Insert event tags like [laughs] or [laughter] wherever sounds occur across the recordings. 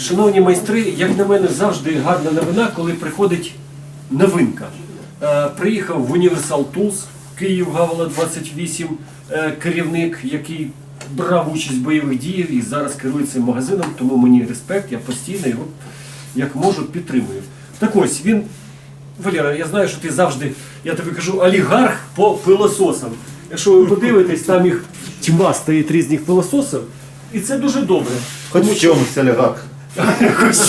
Шановні майстри, як на мене, завжди гарна новина, коли приходить новинка. Е, приїхав в Universal Tools, Київ Гавала 28, е, керівник, який брав участь в бойових діях і зараз керує цим магазином, тому мені респект, я постійно його як можу підтримую. Так ось він. Валера, я знаю, що ти завжди, я тобі кажу, олігарх по пилососам. Якщо ви подивитесь, там їх тьма стоїть різних пилососів, і це дуже добре. Хоч в чомусь олігарх.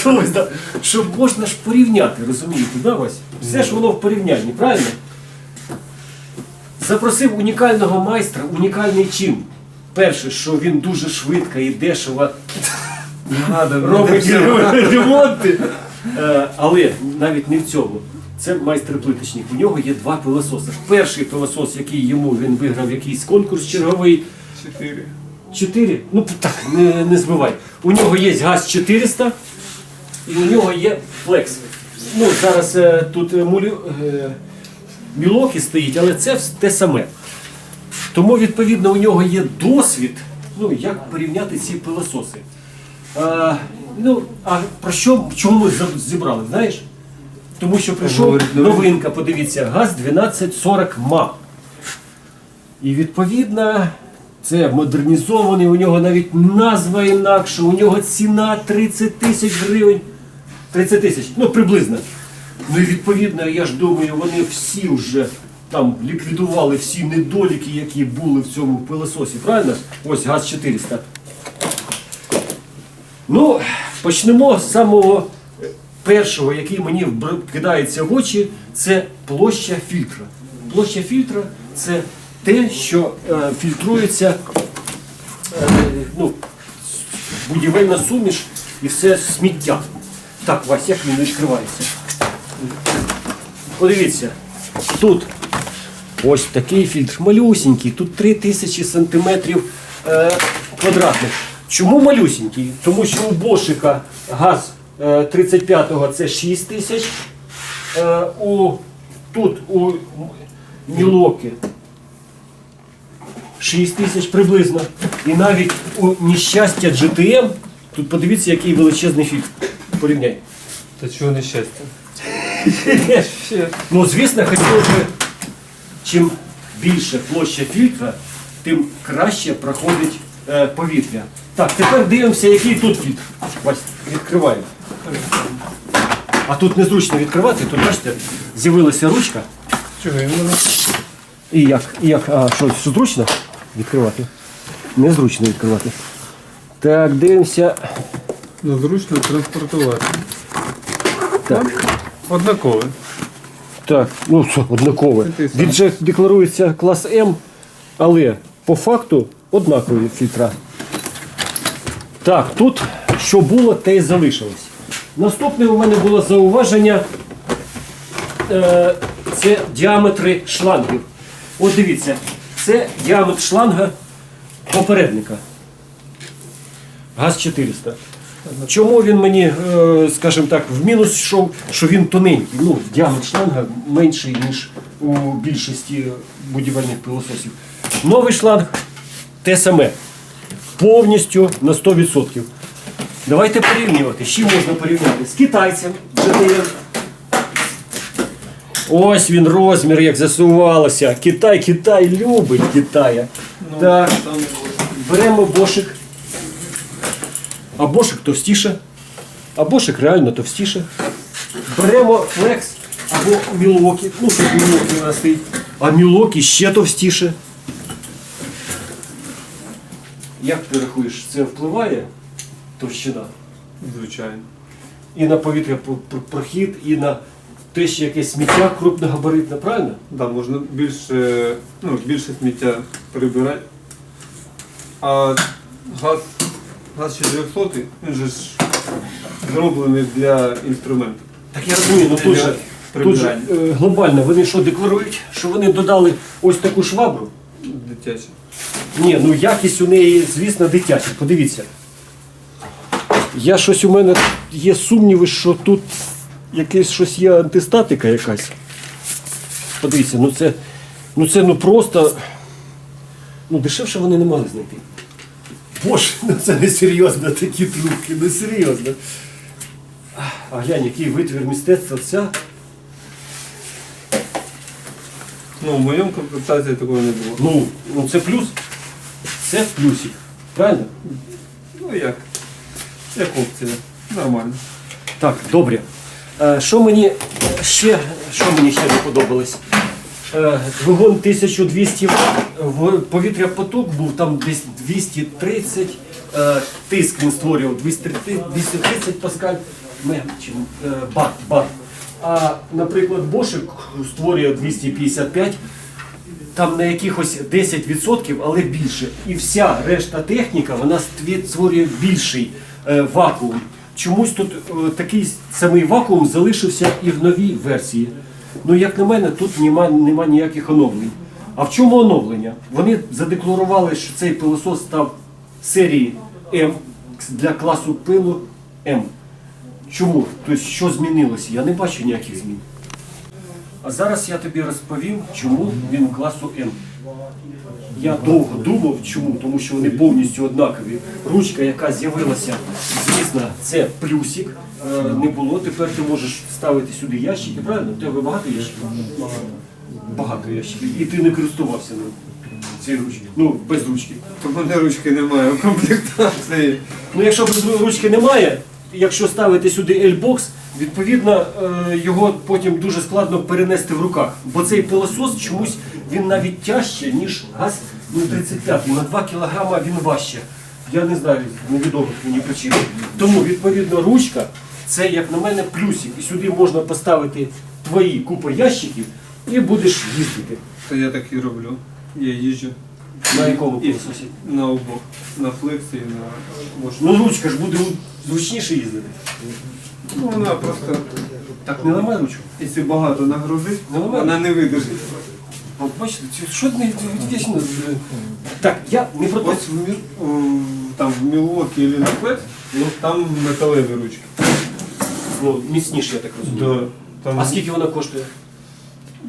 Чогось, да. Щоб можна ж порівняти, розумієте, да, Вась? Все ж воно в порівнянні, правильно? Запросив унікального майстра, унікальний чим? Перше, що він дуже швидко і дешево робить ремонти. Е, Але навіть не в цьому. Це майстер-плиточник. У нього є два пилососи. Перший пилосос, який йому він виграв якийсь конкурс черговий. Чотири. Чотири? Ну так, не, не збивай. У нього є газ 400 і у нього є флекс. Ну, зараз е, тут е, мулю, е, мілокі стоїть, але це те саме. Тому, відповідно, у нього є досвід, ну, як порівняти ці пилососи. А, ну, а про що, чому ми зібрали, знаєш? Тому що прийшов новинка. новинка, подивіться, газ 1240 ма. І відповідно, це модернізований, у нього навіть назва інакша, у нього ціна 30 тисяч гривень. 30 тисяч, ну приблизно. Ну і відповідно, я ж думаю, вони всі вже там ліквідували всі недоліки, які були в цьому пилососі, правильно? Ось газ 400. Ну, почнемо з самого першого, який мені кидається в очі, це площа фільтра. Площа фільтра це те, що е, фільтрується е, ну, будівельна суміш і все сміття. Так, Вась, як він відкривається? Подивіться, тут ось такий фільтр, малюсенький, тут 3000 сантиметрів е, квадратних. Чому малюсенький? Тому що у Бошика газ е, 35-го це 6 тисяч, у, тут у Мілоки 6 тисяч приблизно. І навіть у нещастя GTM, тут подивіться, який величезний фільтр. Порівняй. Та чого нещастя? Ну, звісно, хотілося б, чим більше площа фільтра, тим краще проходить е, повітря. Так, тепер дивимося, який тут фільтр. Вась, відкриваємо. А тут незручно відкривати, тут бачите, з'явилася ручка. Чого? І як? І як? А, що, що зручно відкривати? Незручно відкривати. Так, дивимося. Ну, зручно транспортувати. Так. Однакове. Так, ну що, однакове. Він же декларується клас М, але по факту однакові фільтра. Так, тут що було, те й залишилось. Наступне у мене було зауваження. Е, це діаметри шлангів. От дивіться, це діаметр шланга попередника. ГАЗ 400. Чому він мені, е, скажімо так, в мінус йшов, що він тоненький. Ну, діаметр шланга менший, ніж у більшості будівельних пилососів. Новий шланг те саме. Повністю на 100%. Давайте порівнювати. З чим можна порівняти? З китайцем GTM. Ось він розмір, як засувалося. Китай, Китай любить Китая. так, беремо бошик. А бошик товстіше. А бошик реально товстіше. Беремо флекс або мілокі. Ну, тут мілокі у нас стоїть. А мілокі ще товстіше. Як ти рахуєш, це впливає товщина? Звичайно. І на повітря про- про- прохід, і на те, що якесь сміття крупногабаритне, правильно? Да, можна більше, ну, більше сміття прибирати. А газ, газ 400, він же ж зроблений для інструменту. Так я розумію, ну тут же, тут же е, глобально вони що декларують, що вони додали ось таку швабру. Дитяче. Ні, ну якість у неї, звісно, дитяча. Подивіться. Я щось у мене є сумніви, що тут якесь щось є антистатика якась. Подивіться, ну це, ну це ну просто. Ну дешевше вони не мали знайти. Боже, ну це не серйозно такі трубки, не серйозно. А глянь, який витвір мистецтва ця. Ну, в моєму комплектації такого не було. Ну, ну це плюс. Це плюсик. Правильно? Ну як? Як опція. Нормально. Так, добре. Е, Що мені ще, що мені ще не подобалось? Е, Двигун 1200 Вт, повітря поток був там десь 230, е, тиск він створював 230, 230 паскаль бат, бат. А, наприклад, Бошик створює 255, там на якихось 10%, але більше. І вся решта техніка вона створює більший вакуум. Чомусь тут е, такий самий вакуум залишився і в новій версії. Ну, як на мене, тут нема, нема ніяких оновлень. А в чому оновлення? Вони задекларували, що цей пилосос став серії М для класу пилу М. Чому? Тобто, що змінилося? Я не бачу ніяких змін. А зараз я тобі розповім, чому він класу М. Я довго думав, чому, тому що вони повністю однакові. Ручка, яка з'явилася, звісно, це плюсик. Е, Не було. Тепер ти можеш ставити сюди ящики, правильно? У тебе багато ящиків? Багато ящиків. І ти не користувався ним. Цією ручки. Ну, без ручки. То в мене ручки немає в комплектації. Ну, якщо без ручки немає, якщо ставити сюди L-бокс, відповідно е, його потім дуже складно перенести в руках. Бо цей пилосос чомусь він навіть тяжче, ніж газ ну, 35 На 2 кілограма він важче. Я не знаю, невідомих мені причин. Тому, відповідно, ручка це, як на мене, плюсик. І сюди можна поставити твої купи ящиків і будеш їздити. То я так і роблю. Я їжджу На якому І- на обох. На флексі і на Bosch. Ну, ручка ж буде зручніше їздити. Ну вона просто, Так не ламай ручку. якщо багато нагрузить, вона не видержить. От бачите, що не вічно. Так, я не про те. Ось в Мір, о, там в Мілуокі або на Флет, ну там металеві ручки. Ну, міцніше, я так розумію. Да. Там, А скільки вона коштує?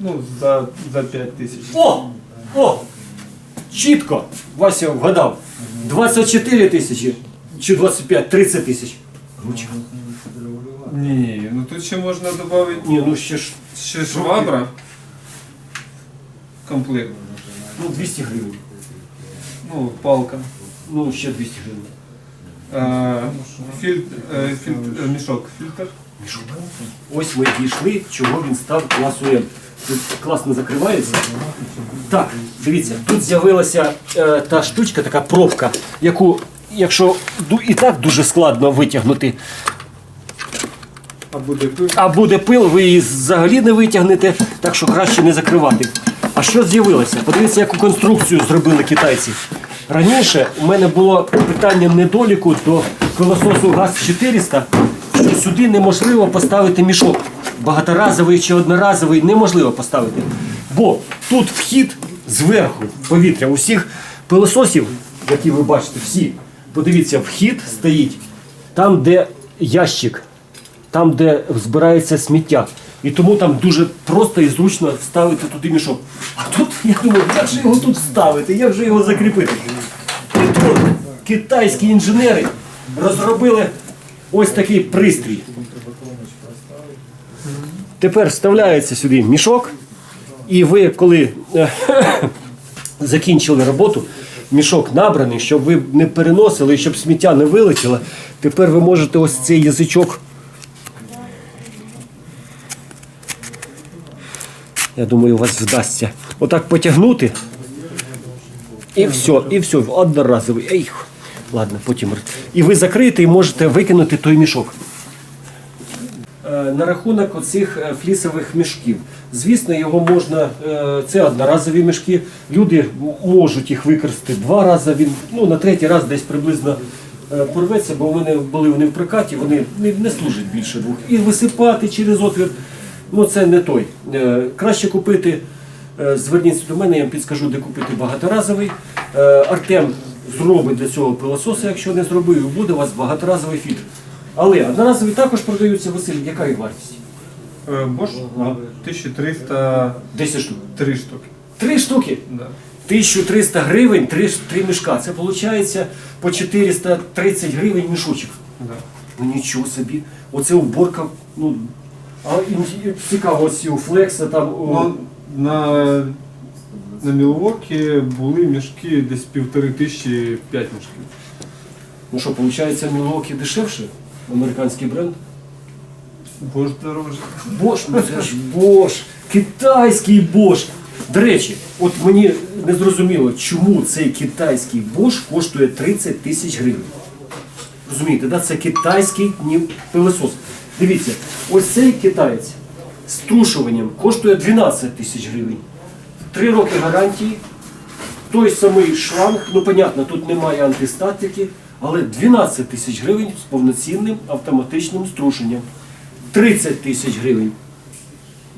Ну, за, за 5 тисяч. О! О! Чітко! Вася вгадав. 24 тисячі чи 25, 30 тисяч. Ручка. Ні, ну тут ще можна додати Ні, ну ще ж ще швабра. Комплект. ну, 200 гривень. Ну, палка. Ну, ще 200 гривень. Е, фільтр, е, фільтр, е, мішок, фільтр. Ось ми дійшли, чого він став класу М. Тут класно закривається. Так, дивіться, тут з'явилася е, та штучка, така пробка, яку, якщо ду- і так дуже складно витягнути, А буде пив. а буде пил, ви її взагалі не витягнете, так що краще не закривати. А що з'явилося? Подивіться, яку конструкцію зробили китайці. Раніше у мене було питання недоліку до пилососу ГАЗ-400, що сюди неможливо поставити мішок. Багаторазовий чи одноразовий неможливо поставити. Бо тут вхід зверху повітря. Усіх пилососів, які ви бачите, всі, подивіться, вхід стоїть там, де ящик там, де збирається сміття. І тому там дуже просто і зручно вставити туди мішок. А тут я думаю, як же його тут вставити, як же його закріпити? І тут китайські інженери розробили ось такий пристрій. Тепер вставляється сюди мішок, і ви, коли е, [laughs] закінчили роботу, мішок набраний, щоб ви не переносили, щоб сміття не вилетіло, тепер ви можете ось цей язичок. Я думаю, у вас вдасться. Отак потягнути. І все, і все, одноразовий. Ей, ладно, потім. І ви закриєте і можете викинути той мішок. Е, На рахунок оцих е, флісових мішків. Звісно, його можна, е, це одноразові мішки. Люди можуть їх використати два рази. Він ну, на третій раз десь приблизно порветься, бо в мене були вони в прокаті, вони не служать більше двох. І висипати через отвір, ну це не той. Е, Краще купити. е, Зверніться до мене, я вам підскажу, де купити багаторазовий. Е, Артем зробить для цього пилососа, якщо не зробив, і буде у вас багаторазовий фільтр. Але одноразові також продаються, Василь, яка їх вартість? Bosch 1303 10 штук. штуки. Три штуки. Да. 1300 гривень, 3, 3 мішка. Це виходить по 430 гривень мішочок. Да. Ну нічого собі. Оце уборка. Ну, а цікаво, ось у Флекса там. у- Ну, на, на Мілвокі були мішки десь півтори тисячі п'ять мішків. Ну що, виходить, Мілокі дешевше? Американський бренд? Бо ж дороже. Бош, ну це ж Бош, китайський Бош. До речі, от мені не зрозуміло, чому цей китайський Бош коштує 30 тисяч гривень. Розумієте, да? це китайський ні, пилосос. Дивіться, ось цей китаєць з трушуванням коштує 12 тисяч гривень. Три роки гарантії, той самий шланг, ну понятно, тут немає антистатики, але 12 тисяч гривень з повноцінним автоматичним струшенням. 30 тисяч гривень.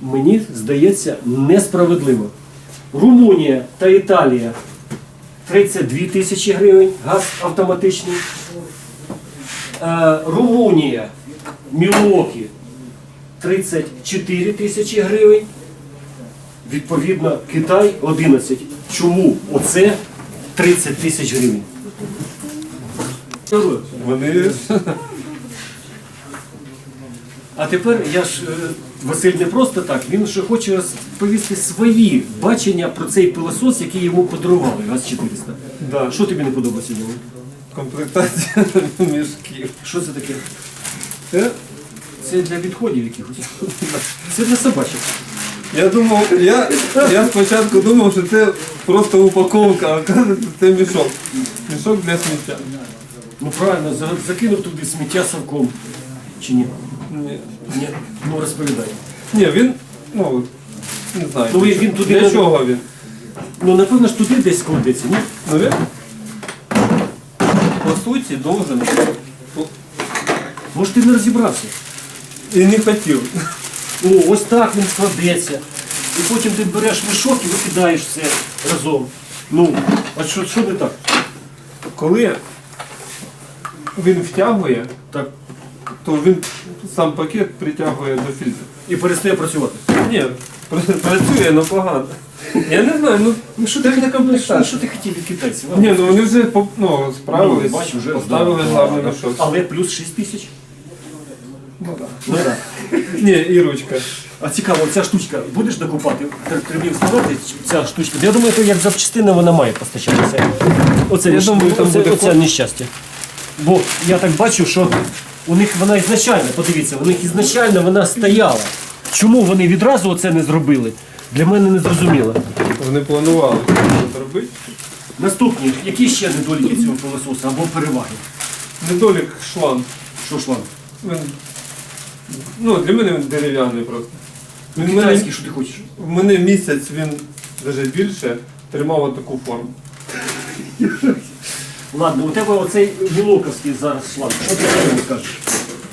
Мені здається несправедливо. Румунія та Італія 32 тисячі гривень, газ автоматичний. Е, Румунія, Мілокі 34 тисячі гривень. Відповідно, Китай 11. Чому оце 30 тисяч гривень? Вони А тепер я ж е, Василь не просто так, він ще хоче розповісти свої бачення про цей пилосос, який йому подарували, ГАЗ 400. Да. Що тобі не подобається в ньому? комплектація [laughs] мішків. Що це таке? Це, Це для відходів якихось. Це для собачок. я думав, я, я спочатку думав, що це просто упаковка, а оказується це мішок. Мішок для сміття. Ну правильно, за- закинув туди сміття совком. Чи ні? Ні. Ні. Ну розповідай. Ні, він, ну, не знаю. Ну, він туди для чого він? Ну напевно ж туди десь кладеться, ні? Ну він, по суті, должен. Може ти не розібрався? І не хотів. О, ось так він складеться. І потім ти береш мішок і викидаєш все разом. Ну, а що, що не так? Коли він втягує, Так. то він сам пакет притягує до фільтру. І перестає працювати. Ні, працює, але погано. Я не знаю, ну, Ну що ти, не ну, що ти хотів від китайців? ні, ну вони вже ну, справились, Ну, бачу, вже поставили да, главний да, мішок. Але плюс 6 тисяч. Ну, да. Ну. [laughs] Ні, і ручка. А цікаво, ця штучка будеш докупати? Тр- Треба вставати ця штучка. Я думаю, то як запчастина вона має постачатися. Оце, Я думаю, там буде оце нещастя. Бо я так бачу, що у них вона ізначально, подивіться, у них ізначально вона стояла. Чому вони відразу оце не зробили? Для мене не зрозуміло. Вони планували це зробити. Наступні, які ще недоліки цього пилососа або переваги? Недолік шланг. Що ж вам? Він, ну, для мене він дерев'яний просто. Він мене, Китайський, що ти хочеш? в мене місяць він навіть більше тримав таку форму. Ладно, у тебе оцей Мілоковський зараз шланг. Що ти про нього скажеш?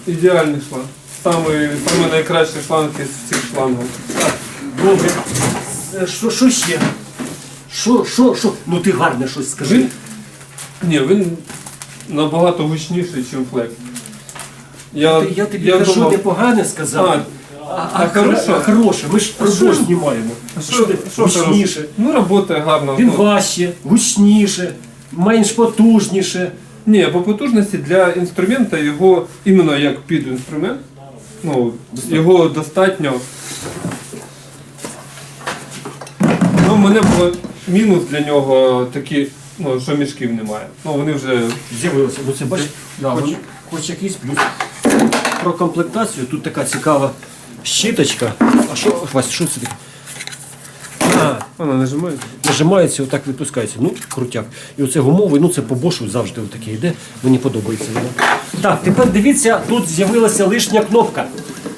Ідеальний шланг. Самий, самий найкращий шланг із всіх шлангів. Добре. Е, Що, що ще? Що, що, що? Ну ти гарне щось скажи. Він, ні, він набагато гучніший, ніж флекс. Я, Я тобі кажу, думав, не погане сказав. А, а, а хороше? а хороше. Ми ж про що? знімаємо. що, що гучніше. Ну, працює гарно. Він важче, гучніше, менш потужніше. Ні, по потужності для інструмента його іменно як під інструмент. Ну, його достатньо. Ну, мене було мінус для нього такий, ну, що мішків немає. Ну, вони вже. З'явилося. Ну це бачиш, Да, хоч, хоч якийсь плюс. Про комплектацію тут така цікава щіточка. А що, Вась, що це таке? А, Вона нажимає. нажимається, отак відпускається. Ну, крутяк. І оце гумовий, ну це по бошу завжди таке йде. Мені подобається воно. Так, тепер дивіться, тут з'явилася лишня кнопка.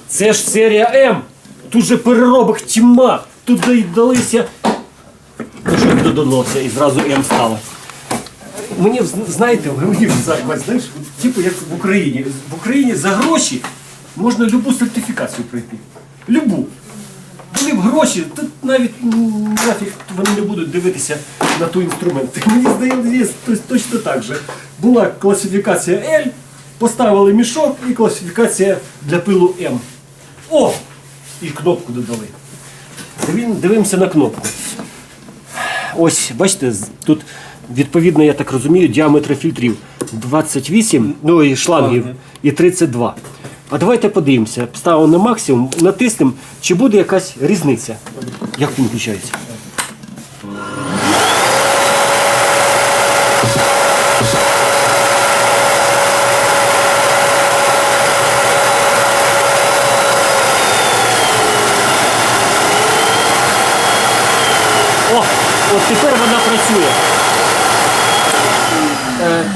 Це ж серія М. Тут же переробок тьма. Тут додалися. Ну що додалося і зразу М стало. Мені знаєте, в знаєш, типу як в Україні. В Україні за гроші можна любу сертифікацію пройти. Любу. Були б гроші, то навіть нафіг вони не будуть дивитися на той інструмент. [laughs] Мені здається, точно так же. Була класифікація L, поставили мішок і класифікація для пилу М. О! І кнопку додали. Дивимося на кнопку. ось бачите, тут відповідно, я так розумію, діаметр фільтрів 28, ну і шлангів, і 32. А давайте подивимося, ставимо на максимум, натиснемо, чи буде якась різниця. Як він включається? О, от тепер вона працює.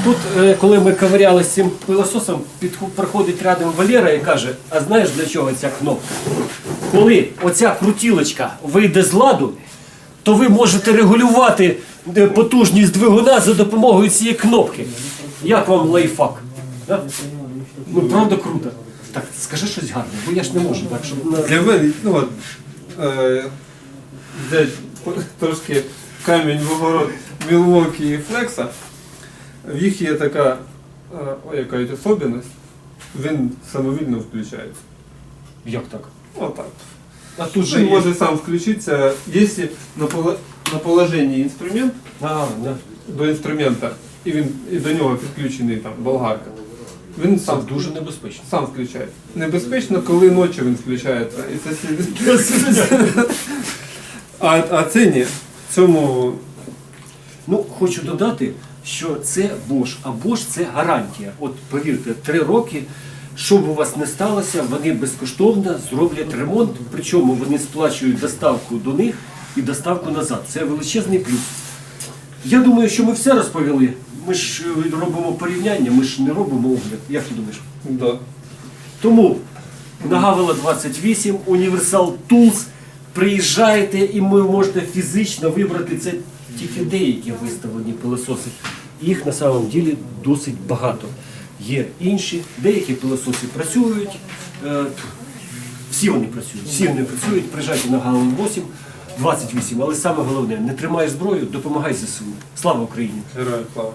Тут, е, коли ми ковиряли з цим пилососом, приходить рядом Валера і каже, а знаєш для чого ця кнопка? Коли оця крутілочка вийде з ладу, то ви можете регулювати е, потужність двигуна за допомогою цієї кнопки. Як вам лайфхак? Ну, правда круто. Так, скажи щось гарне, бо я ж не можу так, щоб. Для мене, ну от, е, взять трошки камінь в огород Мілвокі і Флекса, в їх є така, е, ой, яка є особливість, він самовільно включається. Як так? Отак. А тут же Він може сам включитися, якщо на, поло- на положенні інструмент, А, да. до інструмента, і він і до нього підключений там болгарка. Він сам Це дуже небезпечно. сам включає. Небезпечно, коли ночі він включається. І це [laughs] а, а це ні. Цьому Ну, хочу додати, що це Bosch, а Bosch це гарантія. От повірте, три роки, що б у вас не сталося, вони безкоштовно зроблять ремонт, причому вони сплачують доставку до них і доставку назад. Це величезний плюс. Я думаю, що ми все розповіли. Ми ж е, робимо порівняння, ми ж не робимо огляд. Як ти думаєш? да. Тому Нагавила 28, Universal Tools. Приїжджайте і ви можете фізично вибрати це тільки деякі виставлені пилососи. Їх на самом ділі досить багато. Є інші, деякі пилососи працюють. е, Всі вони працюють, всі вони працюють, приїжджайте на Галу 8, 28, але саме головне, не тримай зброю, допомагай ЗСУ. Слава Україні! Героям слава.